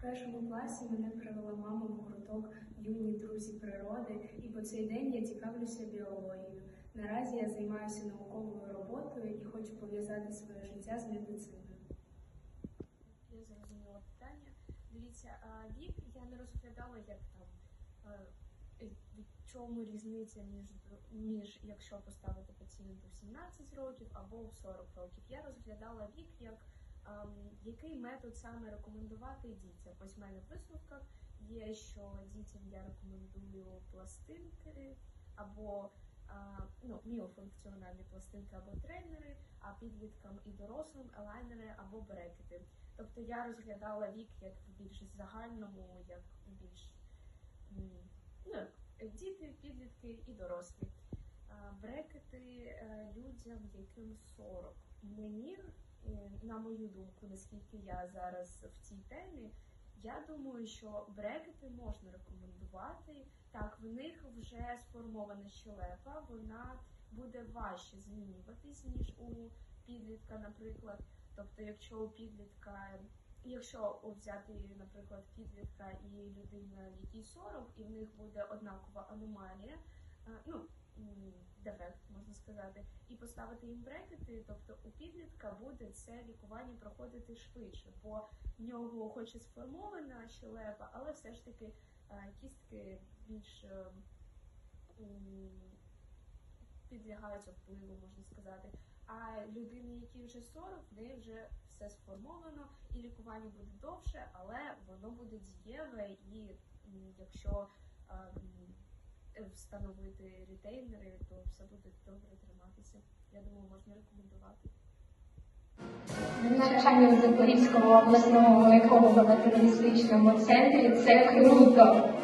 Першому класі мене привела мама в гурток юні друзі природи, і по цей день я цікавлюся біологією. Наразі я займаюся науковою роботою і хочу пов'язати своє життя з медициною. Я зрозуміла питання. Дивіться, а вік я не розглядала як там е, в чому різниця між між якщо поставити пацієнту в 17 років або в 40 років. Я розглядала вік як який метод саме рекомендувати дітям. Ось в мене в висновках є, що дітям я рекомендую пластинки або ну, міофункціональні пластинки або тренери, а підліткам і дорослим елайнери або брекети. Тобто я розглядала вік як в більш загальному, як більш ну, діти, підлітки і дорослі. Брекети е, людям, яким 40. Мені, на мою думку, наскільки я зараз в цій темі, я думаю, що брекети можна рекомендувати. Так, в них вже сформована щелепа, вона буде важче змінюватись, ніж у підлітка, наприклад. Тобто, якщо у підлітка, якщо взяти, наприклад, підлітка і людина, якій 40, і в них буде однакова аномалія, е, ну дефект, можна сказати, і поставити їм брекети, тобто у підлітка буде це лікування проходити швидше, бо в нього хоч і сформована щелепа, але все ж таки е, кістки більш е, м, підлягаються впливу, можна сказати. А людини, якій вже 40, в неї вже все сформовано, і лікування буде довше, але воно буде дієве, і якщо е, встановити ретейнери, то все буде добре триматися. Я думаю, можна рекомендувати. Навчання в Запорізькому обласному науково-методистичному центрі це круто.